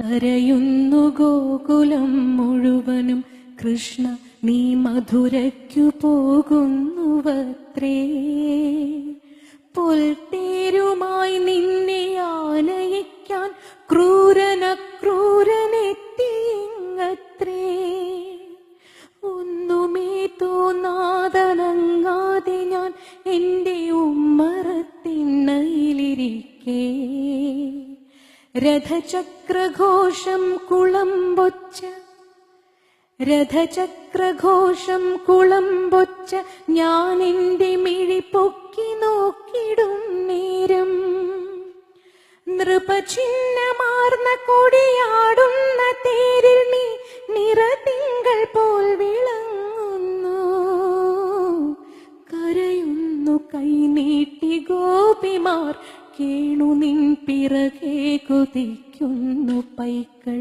കരയുന്നു ഗോകുലം മുഴുവനും. കൃഷ്ണ നീ മധുരയ്ക്കു പോകുന്നുവത്രേ. പൊൽത്തേരുമായി നിന്നെ ആനയിക്കാൻ ക്രൂരന ക്രൂരനെത്തിങ്ങത്രേ ഒന്നുമേ തോന്നാതനങ്ങാതെ ഞാൻ എന്റെ ഉമ്മറത്തിണ്ണയിലിരിക്കേ രഥചക്രഘോഷം കുളമ്പൊച്ച. രഥചക്രഘോഷം കുളമ്പൊച്ച എന്റെ മിഴി പൊക്കി നോക്കിടും നേരം. നൃപചിഹ്നമാർന്ന കൊടിയാടുന്ന തേരിൽ നീ നിറതിങ്കൾ പോൽ വിളങ്ങുന്നു. കരയുന്നു കൈനീട്ടി ഗോപിമാർ കേണു നിൻ പിറകെ കുതിക്കുന്നു പൈക്കൾ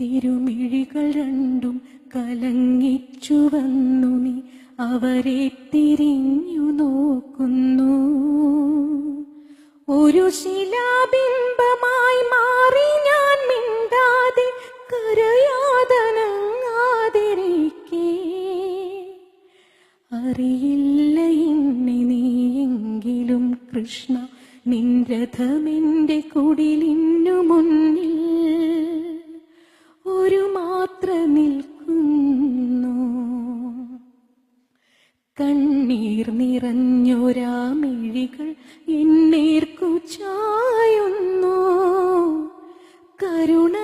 തിരുമിഴികൾ രണ്ടും കലങ്ങിച്ചു വന്നു നീ അവരെ തിരിഞ്ഞു നോക്കുന്നു. ഒരു ശിലാബിംബമായി മാറി ഞാൻ മിണ്ടാതെ കരയാതനങ്ങാതിരിക്കേ. അറിയില്ല നീയെങ്കിലും കൃഷ്ണ നിൻ രഥമെന്റെ കുടിലിന്നു മുന്നിൽ ഒരു മാത്ര നിൽക്കുന്നു. കണ്ണീർ നിറഞ്ഞൊരാമിഴികൾ എന്നേർക്കു ചായുന്നു. കരുണയാലാകെ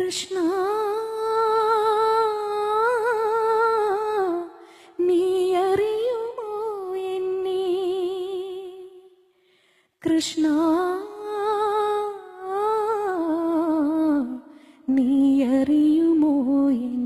കൃഷ്ണ. നീ അറിയുമോ എന്നെ? കൃഷ്ണ നീയറിയുമോ എന്നെ?